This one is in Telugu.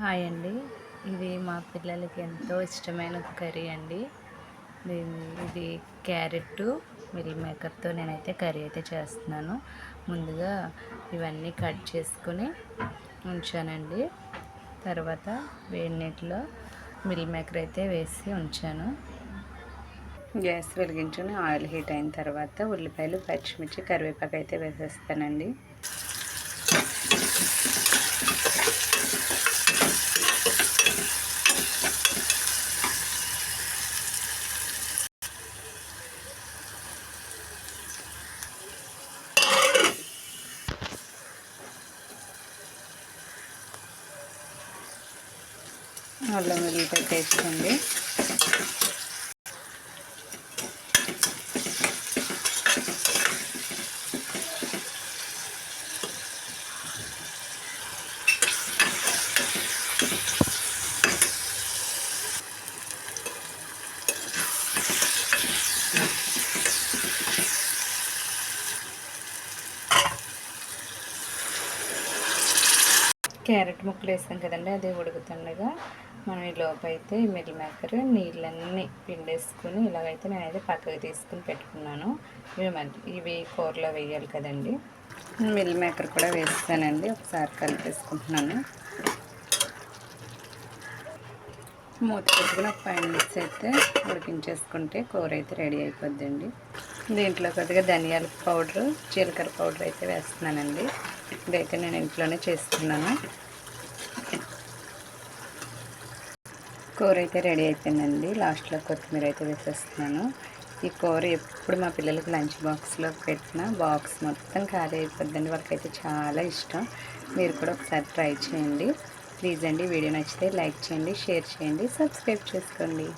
హాయ్ అండి. ఇది మా పిల్లలకి ఎంతో ఇష్టమైన కర్రీ అండి. ఇది క్యారెట్ మిల్ మేకర్తో నేనైతే కర్రీ అయితే చేస్తున్నాను. ముందుగా ఇవన్నీ కట్ చేసుకుని ఉంచానండి. తర్వాత వేడి నీటిలో మిల్ మేకర్ అయితే వేసి ఉంచాను. గ్యాస్ వెలిగించుని ఆయిల్ హీట్ అయిన తర్వాత ఉల్లిపాయలు పచ్చిమిర్చి కరివేపాకు అయితే వేసేస్తానండి. అల్లం వెల్లిపాయ పేస్ట్ అండి క్యారెట్ ముక్కలు వేస్తాం కదండి అది ఉడుకుతుండగా. మనం ఈ లోపు అయితే మిల్ మేకర్ నీళ్ళన్నీ పిండేసుకుని ఇలాగైతే నేనైతే పక్కకి తీసుకుని పెట్టుకున్నాను. ఇవి మళ్ళీ ఇవి కూరలో వేయాలి కదండి. మిల్ మేకర్ కూడా వేస్తానండి. ఒకసారి కలిపేసుకుంటున్నాను. మూత పెట్టుకుని ఒక ఫైవ్ మినిట్స్ అయితే ఉడికించేసుకుంటే కూర అయితే రెడీ అయిపోద్దండి. దీంట్లో కొద్దిగా ధనియాల పౌడరు జీలకర్ర పౌడర్ అయితే వేస్తున్నానండి. ఇదైతే నేను ఇంట్లోనే చేస్తున్నాను. కూర అయితే రెడీ అయిపోయిందండి. లాస్ట్లో కొత్తిమీర అయితే వేసేస్తున్నాను. ఈ కూర ఎప్పుడు మా పిల్లలకి లంచ్ బాక్స్లో పెట్టిన బాక్స్ మొత్తం ఖాళీ అయిపోద్దండి. వాళ్ళకైతే చాలా ఇష్టం. మీరు కూడా ఒకసారి ట్రై చేయండి. ప్లీజ్ అండి వీడియో నచ్చితే లైక్ చేయండి షేర్ చేయండి సబ్స్క్రైబ్ చేసుకోండి.